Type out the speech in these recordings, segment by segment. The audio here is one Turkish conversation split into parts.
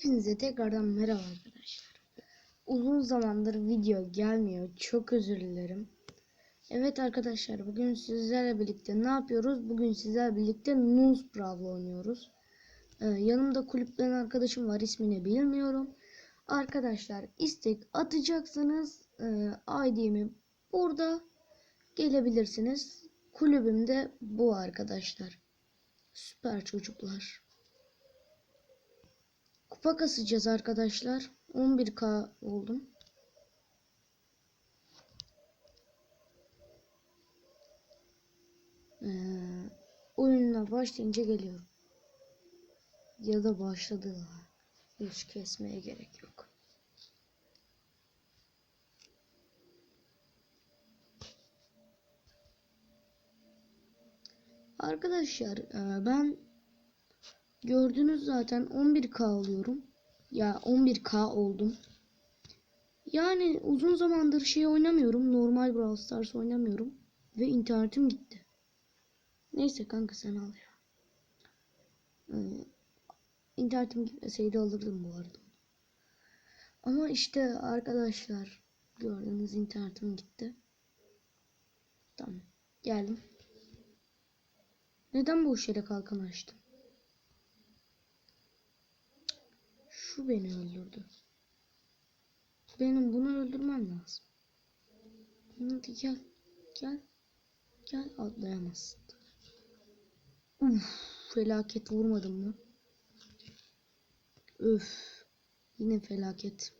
Hepinize tekrardan merhaba arkadaşlar. Uzun zamandır video gelmiyor. Çok özür dilerim. Evet arkadaşlar bugün sizlerle birlikte ne yapıyoruz? Bugün sizlerle birlikte Nuz Brawl'la oynuyoruz. Ee, yanımda kulüpten arkadaşım var. ismini bilmiyorum. Arkadaşlar istek atacaksanız e, ID'mi burada gelebilirsiniz. Kulübüm de bu arkadaşlar. Süper çocuklar. Kupa kasacağız arkadaşlar. 11k oldum. Ee, oyununa başlayınca geliyorum. Ya da başladı. Hiç kesmeye gerek yok. Arkadaşlar e, ben Gördünüz zaten 11k alıyorum. Ya 11k oldum. Yani uzun zamandır şey oynamıyorum. Normal Brawl Stars oynamıyorum. Ve internetim gitti. Neyse kanka sen al ya. Ee, internetim gitmeseydi alırdım bu arada. Ama işte arkadaşlar gördüğünüz internetim gitti. Tamam geldim. Neden bu yere kalkan açtım? Şu beni öldürdü. Benim bunu öldürmem lazım. Hadi gel. Gel. Gel atlayamazsın. Uf, felaket vurmadım mı? Öf. Yine felaket.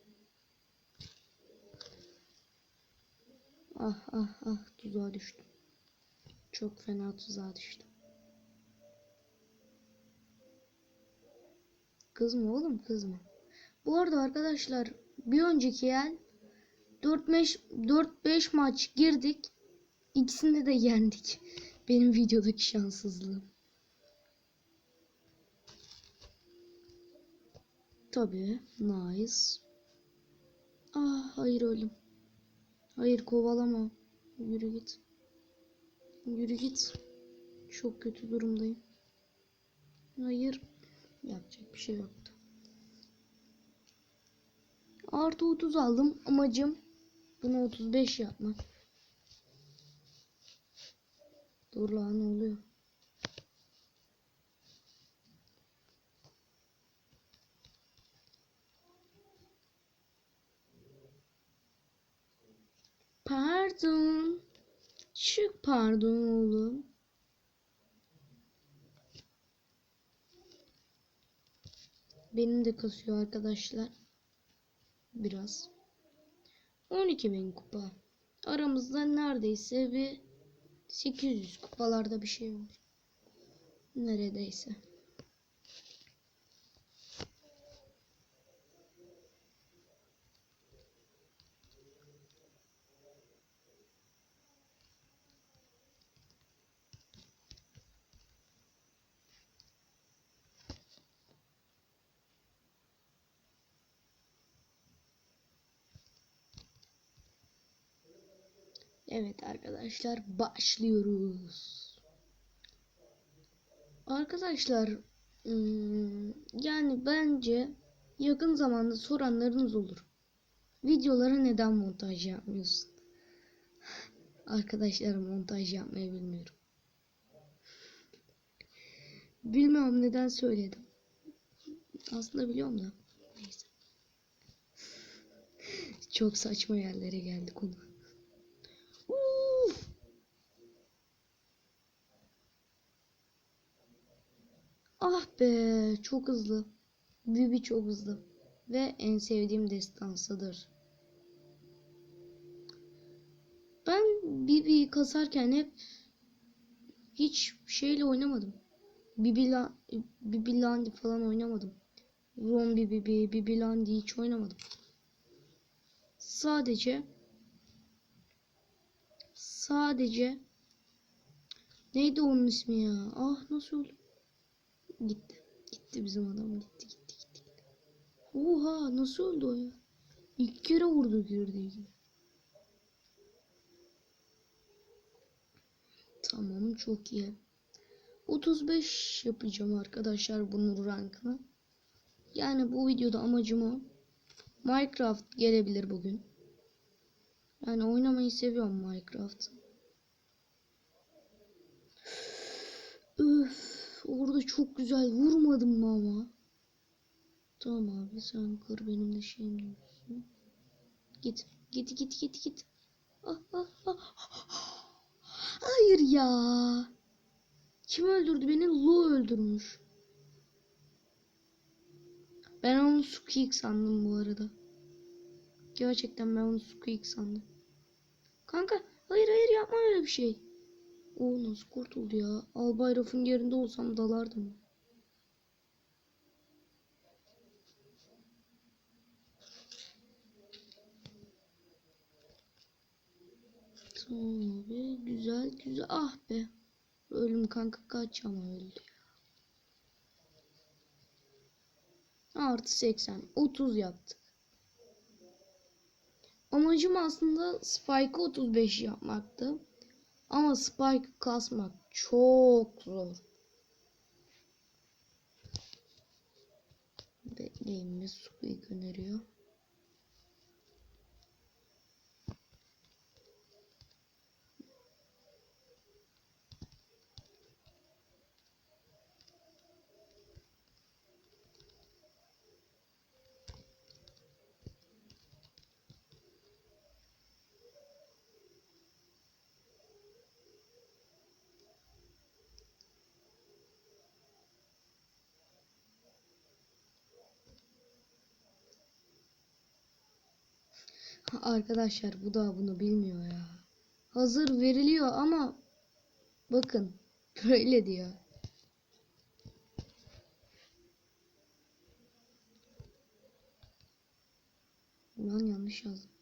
Ah ah ah tuzağa düştüm. Çok fena tuzağa düştüm. Kızma oğlum kızma. Bu arada arkadaşlar bir önceki el 4-5 maç girdik. İkisinde de yendik. Benim videodaki şanssızlığım. Tabii. Nice. Ah hayır öldüm. Hayır kovalama. Yürü git. Yürü git. Çok kötü durumdayım. Hayır. Yapacak bir şey yoktu. Artı 30 aldım. Amacım bunu 35 yapmak. Dur lan ne oluyor? Pardon. Çık pardon oğlum. Benim de kasıyor arkadaşlar. Biraz. 12 bin kupa. Aramızda neredeyse bir 800 kupalarda bir şey var. Neredeyse. Evet arkadaşlar başlıyoruz. Arkadaşlar yani bence yakın zamanda soranlarınız olur. Videolara neden montaj yapmıyorsun? Arkadaşlar montaj yapmayı bilmiyorum. Bilmiyorum neden söyledim. Aslında biliyorum da. Neyse. Çok saçma yerlere geldik konu. Ah be çok hızlı. Bibi çok hızlı. Ve en sevdiğim destansıdır. Ben Bibi'yi kasarken hep hiç şeyle oynamadım. Bibi, La, Bibi Landi falan oynamadım. Ron Bibi, Bibi Landi hiç oynamadım. Sadece sadece neydi onun ismi ya? Ah nasıl oldu? Gitti. Gitti bizim adam gitti gitti gitti. Oha nasıl öldü o ya? İlk kere vurdu girdiği gibi. Tamam çok iyi. 35 yapacağım arkadaşlar bunun rankını. Yani bu videoda amacım o. Minecraft gelebilir bugün. Yani oynamayı seviyorum Minecraft. Öf, orada çok güzel vurmadım mı ama? Tamam abi sen kır benim de şeyim olsun. Git git git git git. Ah, ah, ah. Hayır ya. Kim öldürdü beni? Lu öldürmüş. Ben onu Squeak sandım bu arada. Gerçekten ben onu Squeak sandım. Kanka hayır hayır yapma öyle bir şey. O nasıl kurtuldu ya? Albay Raf'ın yerinde olsam dalardım. Tamam abi güzel güzel ah be. Ölüm kanka kaç ama öldü ya. Artı 80 30 yaptık. Amacım aslında Spike'ı 35 yapmaktı. Ama Spike kasmak çok zor. Bekleyin Squeak öneriyor. Arkadaşlar bu da bunu bilmiyor ya. Hazır veriliyor ama bakın böyle diyor. Lan yanlış yazdım.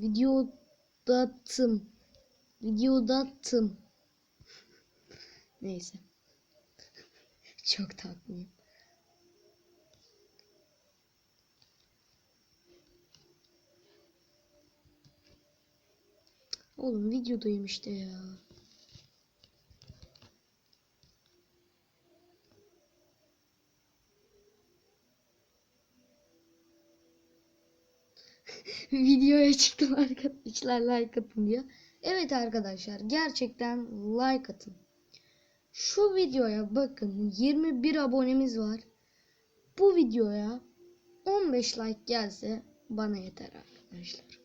Videodattım. Videodattım. Neyse. Çok tatlıyım. Oğlum videodayım işte ya. Videoya çıktım arkadaşlar like atın diyor. Evet arkadaşlar gerçekten like atın. Şu videoya bakın 21 abonemiz var. Bu videoya 15 like gelse bana yeter arkadaşlar.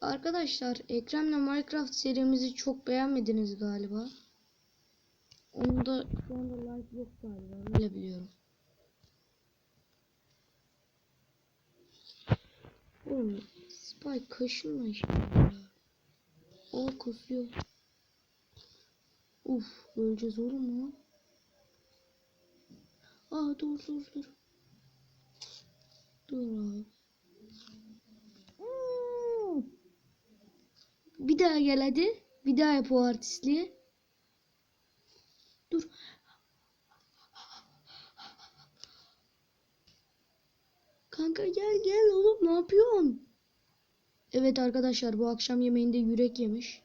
Arkadaşlar Ekrem'le Minecraft serimizi çok beğenmediniz galiba. Onda şu anda like yok galiba öyle biliyorum. Oğlum Spike kaşınma işte. O kusuyor. Uf öleceğiz oğlum lan. Aa dur dur dur. Dur abi. Hmm. Bir daha gel. Bir daha yap o artistliği. Dur. Kanka gel gel oğlum ne yapıyorsun? Evet arkadaşlar bu akşam yemeğinde yürek yemiş.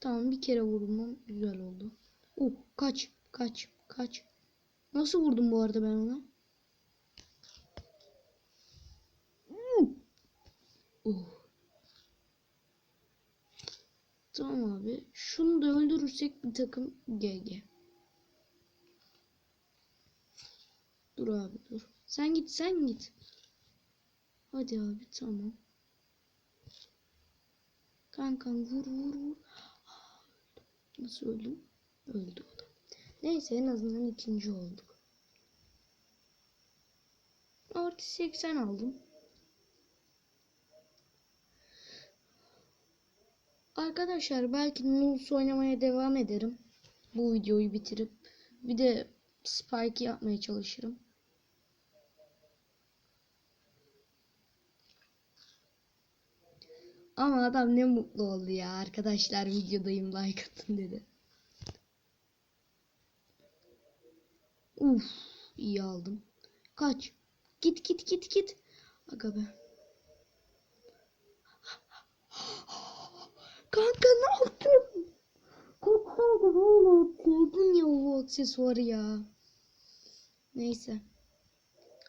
Tamam bir kere vurdum güzel oldu. Uh kaç kaç kaç. Nasıl vurdum bu arada ben ona? Uh. Tamam abi. Şunu da öldürürsek bir takım GG. Dur abi dur. Sen git sen git. Hadi abi tamam. Kankam vur vur vur. Nasıl öldüm? Öldü o da. Neyse en azından ikinci olduk. Artı 80 aldım. Arkadaşlar belki Nuls oynamaya devam ederim. Bu videoyu bitirip. Bir de Spike yapmaya çalışırım. Ama adam ne mutlu oldu ya. Arkadaşlar videodayım like atın dedi. Uf iyi aldım. Kaç. Git git git git. Aga be. Kanka ne yaptın? Korksaydın oğlum. Atsaydın ya o aksesuarı ya. Neyse.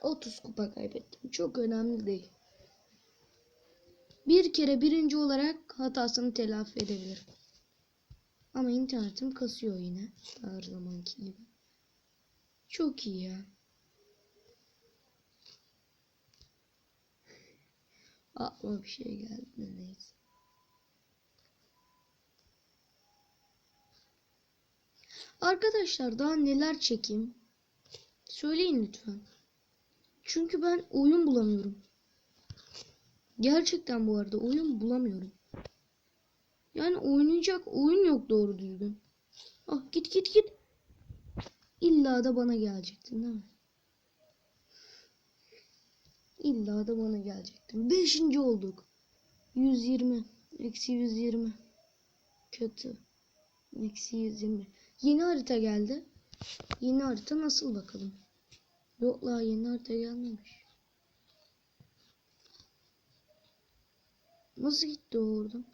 30 kupa kaybettim. Çok önemli değil. Bir kere birinci olarak hatasını telafi edebilirim. Ama internetim kasıyor yine. Her zamanki gibi. Çok iyi ya. Aklıma bir şey geldi neyse. Arkadaşlar daha neler çekeyim? Söyleyin lütfen. Çünkü ben oyun bulamıyorum. Gerçekten bu arada oyun bulamıyorum. Yani oynayacak oyun yok doğru düzgün. Ah git git git. İlla da bana gelecektin değil mi? İlla da bana gelecektin. Beşinci olduk. 120. Eksi 120. Kötü. Eksi 120. Yeni harita geldi. Yeni harita nasıl bakalım? Yok la yeni harita gelmemiş. Nasıl gitti oradan?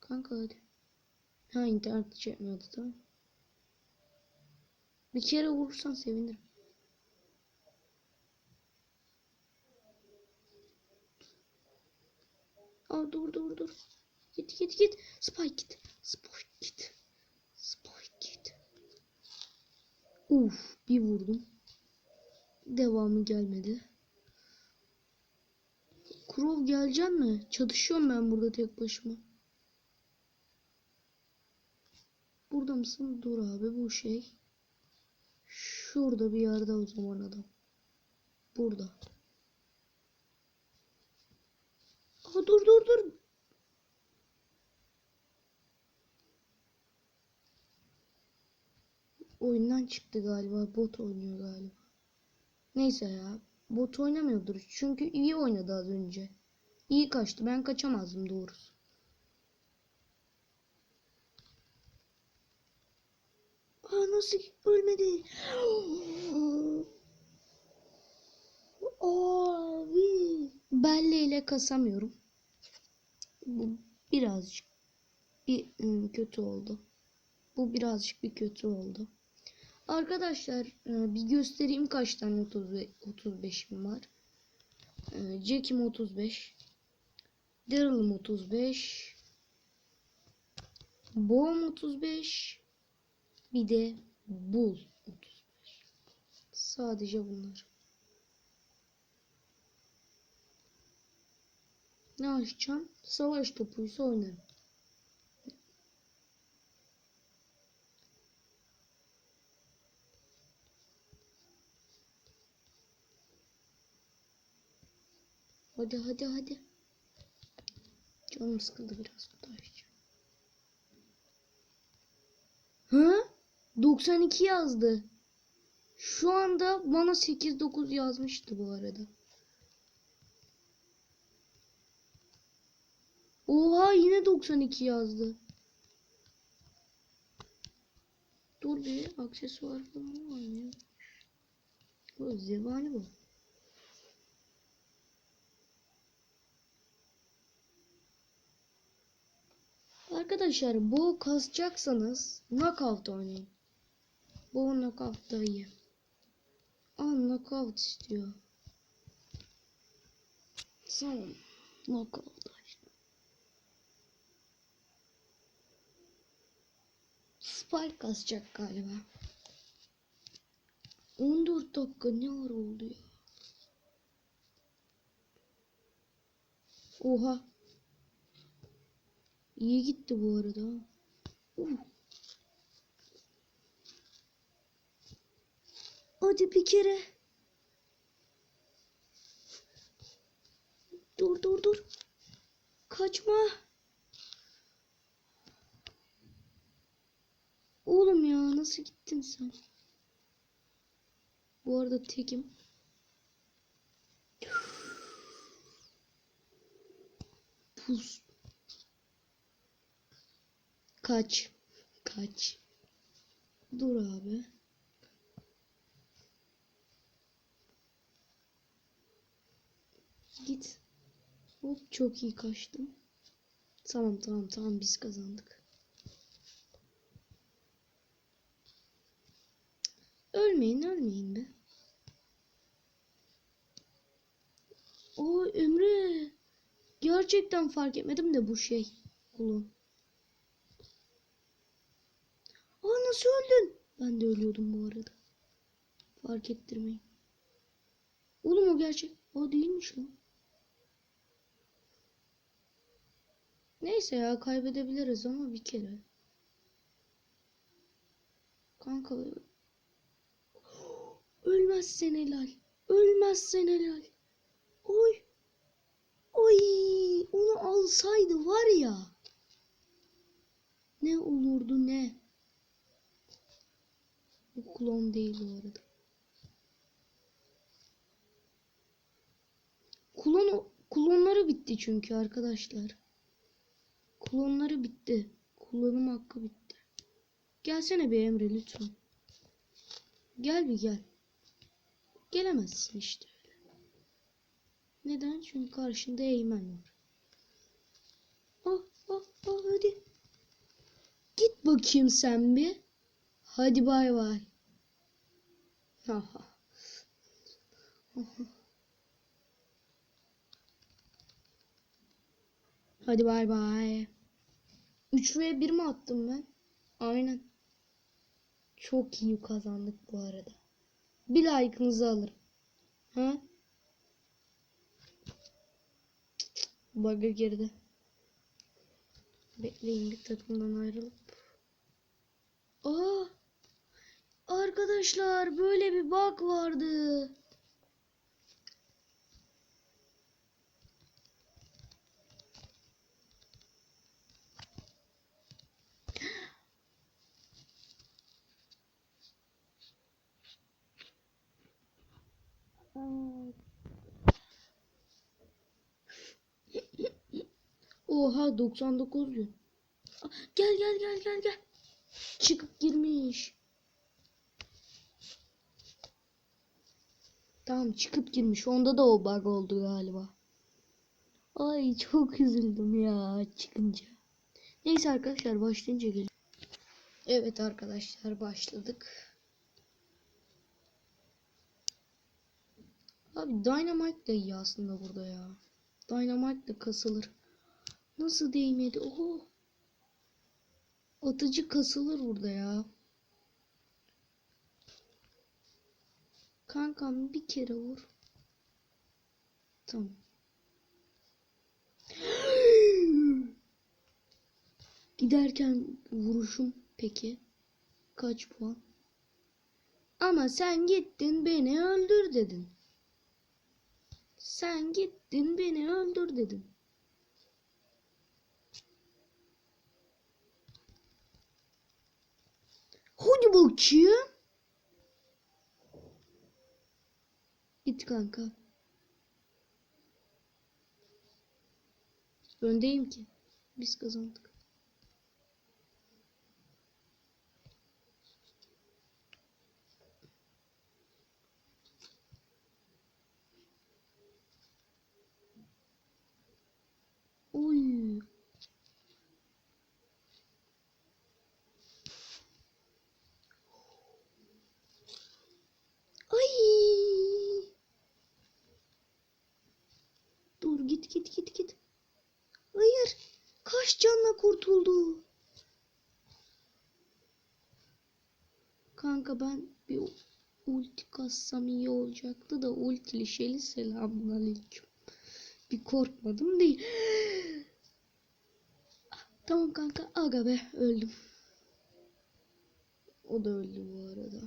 Kanka hadi. Ha internet çekmiyordu tamam. Bir kere vurursan sevinirim. Aa dur dur dur. Git git git. Spike git. Spike git. Spike. Uf bir vurdum. Devamı gelmedi. Krov gelecek mi? Çatışıyorum ben burada tek başıma. Burada mısın? Dur abi bu şey. Şurada bir yerde o zaman adam. Burada. Aa, dur dur dur. Oyundan çıktı galiba. Bot oynuyor galiba. Neyse ya. Bot oynamıyordur. Çünkü iyi oynadı az önce. İyi kaçtı. Ben kaçamazdım doğrusu. Aa nasıl ölmedi? Abi. Belle ile kasamıyorum. Bu birazcık bir ım, kötü oldu. Bu birazcık bir kötü oldu. Arkadaşlar e, bir göstereyim kaç tane 35 35'im var. E, Jack'im 35. Daryl'ım 35. Boğum 35. Bir de Bull 35. Sadece bunlar. Ne açacağım? Savaş topuysa oynarım. Hadi hadi hadi. Canım sıkıldı biraz bu açacağım. Hı? 92 yazdı. Şu anda bana 8-9 yazmıştı bu arada. Oha yine 92 yazdı. Dur bir aksesuar falan var mı? O zebani bu. Arkadaşlar bu kasacaksanız knockout oynayın. Bu knockout da iyi. Aa knockout istiyor. Son knockout açtım. Spike kasacak galiba. 14 dakika ne ara oldu ya? Oha. İyi gitti bu arada. Uh. Hadi bir kere. Dur dur dur. Kaçma. Oğlum ya nasıl gittin sen? Bu arada tekim. Pus. Kaç. Kaç. Dur abi. Git. Hop çok iyi kaçtım. Tamam tamam tamam biz kazandık. Ölmeyin ölmeyin be. O Emre. Gerçekten fark etmedim de bu şey. Oğlum. Aa nasıl öldün? Ben de ölüyordum bu arada. Fark ettirmeyin. Oğlum o gerçek. O değilmiş lan. Neyse ya kaybedebiliriz ama bir kere. Kanka ölmezsen helal. Ölmezsen helal. Oy. Oy. Onu alsaydı var ya. Ne olurdu ne. Bu klon değil bu arada. Klon, klonları bitti çünkü arkadaşlar. Klonları bitti. Kullanım hakkı bitti. Gelsene bir Emre lütfen. Gel bir gel. Gelemezsin işte. Neden? Çünkü karşında Eymen var. Ah ah ah hadi. Git bakayım sen bir. Hadi bay bay. Ha ha. Hadi bay bay. 3 ve 1 mi attım ben? Aynen. Çok iyi kazandık bu arada. Bir like'ınızı alırım. Ha? Bug'a girdi. Bekleyin bir takımdan ayrılıp. Aa! Arkadaşlar böyle bir bug vardı. Oha 99 gün. Gel gel gel gel gel. Çıkıp girmiş. Tamam çıkıp girmiş. Onda da o bug oldu galiba. Ay çok üzüldüm ya çıkınca. Neyse arkadaşlar başlayınca gelin. Evet arkadaşlar başladık. Abi Dynamite de iyi aslında burada ya. Dynamite de kasılır. Nasıl değmedi? Oho. Atıcı kasılır burada ya. Kankam bir kere vur. Tamam. Giderken vuruşum peki. Kaç puan? Ama sen gittin beni öldür dedin. Sen gittin beni öldür dedin. Hadi bakayım. Git kanka. Öndeyim ki. Biz kazandık. Oy. Ay. Dur git git git. Hayır. Kaç canla kurtuldu. Kanka ben bir ulti kassam iyi olacaktı da ultili şeyli selamun aleyküm. Bir korkmadım değil. Tamam kanka aga be öldüm. O da öldü bu arada.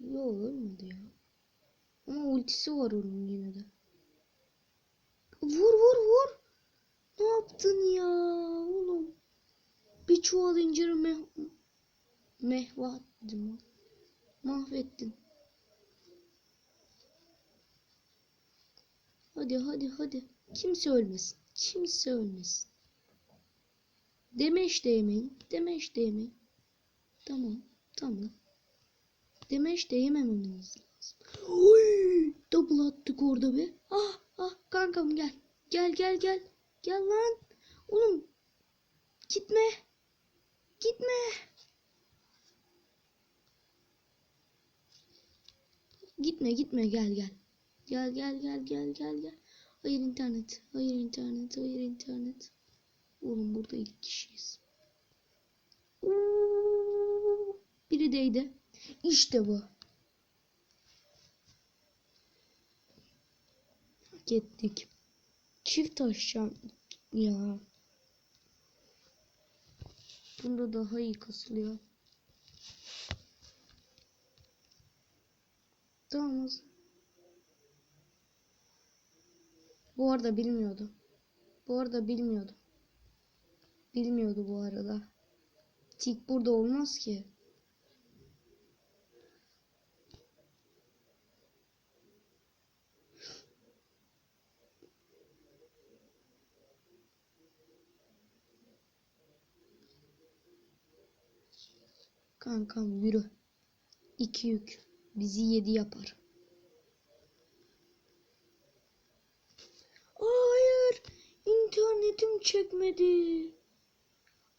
Yok ölmedi ya. Ama ultisi var onun yine de. Vur vur vur. Ne yaptın ya oğlum? Bir çuval inciri meh mehva dedim. Mahvettin. Hadi Hadi hadi. Kimse ölmesin. Kimse ölmesin. Demeç değmeyin. Demeç değmeyin. Tamam. Tamam. Demeç değmememiz lazım. Oy! Double attık orada be. Ah ah kankam gel. Gel gel gel. Gel lan. Oğlum gitme. Gitme. Gitme gitme gel gel. Gel gel gel gel gel gel. Hayır internet. Hayır internet. Hayır internet. Oğlum burada ilk kişiyiz. Biri değdi. İşte bu. Hak ettik. Çift taşacağım ya. Bunda daha iyi kasılıyor. Tamam. Bu arada bilmiyordu. Bu arada bilmiyordu. Bilmiyordu bu arada. Tik burada olmaz ki. Kankam yürü. İki yük. Bizi yedi yapar. Hayır. internetim çekmedi.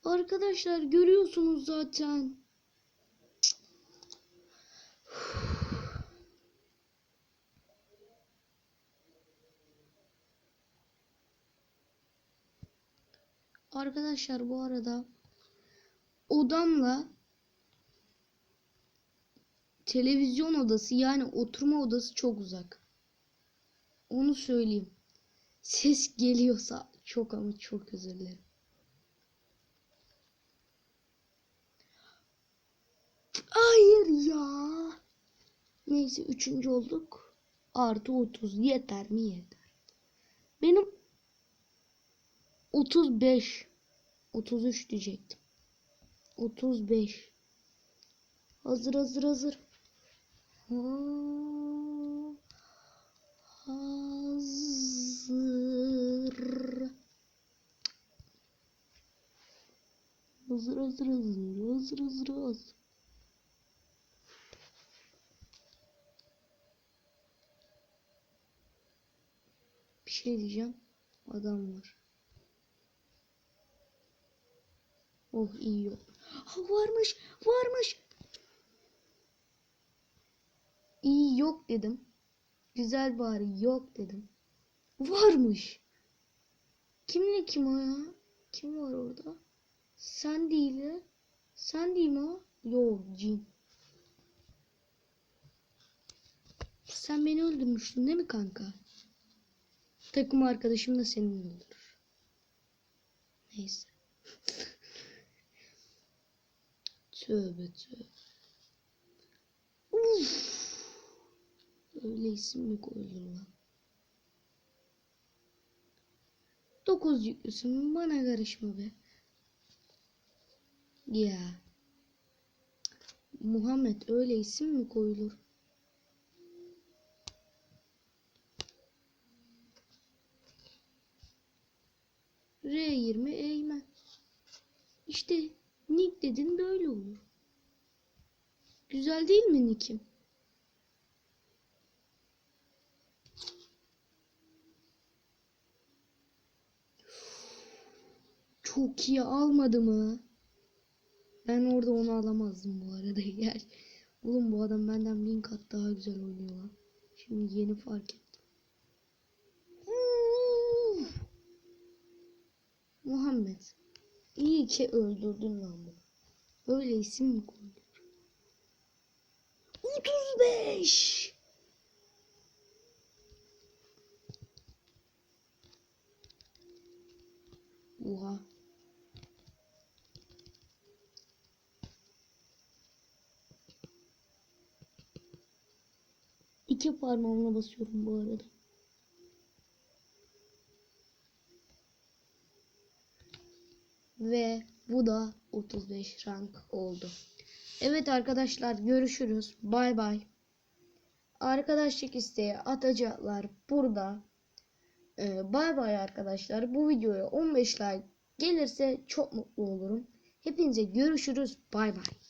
Arkadaşlar görüyorsunuz zaten. Arkadaşlar bu arada odamla televizyon odası yani oturma odası çok uzak. Onu söyleyeyim. Ses geliyorsa çok ama çok özür dilerim. Hayır ya. Neyse üçüncü olduk. Artı 30 yeter mi yeter. Benim 35 33 diyecektim. 35 Hazır hazır hazır. Ha, Hazır. Hazır hazır hazır hazır hazır hazır. Bir şey diyeceğim. Adam var. Oh iyi yok. Varmış varmış. İyi yok dedim. Güzel bari yok dedim. Varmış. Kimle kim o ya? Kim var orada? Sen değil ya. Sen değil mi o? Yok cin. Sen beni öldürmüştün değil mi kanka? Takım arkadaşım da seni öldürür. Neyse. tövbe tövbe. Uf. Öyle isim mi koyulur lan? Dokuz yüklüsün bana karışma be. Ya. Muhammed öyle isim mi koyulur? R20 Eymen. İşte Nick dedin böyle olur. Güzel değil mi Nick'im? Çok iyi almadı mı? Ben orada onu alamazdım bu arada. Gel. Oğlum bu adam benden bin kat daha güzel oynuyor lan. Şimdi yeni fark ettim. Muhammed. İyi ki öldürdün lan bunu. Öyle isim mi koyulur? 35 Oha. İki parmağımla basıyorum bu arada. Ve bu da 35 rank oldu. Evet arkadaşlar görüşürüz. Bay bay. Arkadaşlık isteği atacaklar burada. Ee, bay bay arkadaşlar. Bu videoya 15 like gelirse çok mutlu olurum. Hepinize görüşürüz. Bay bay.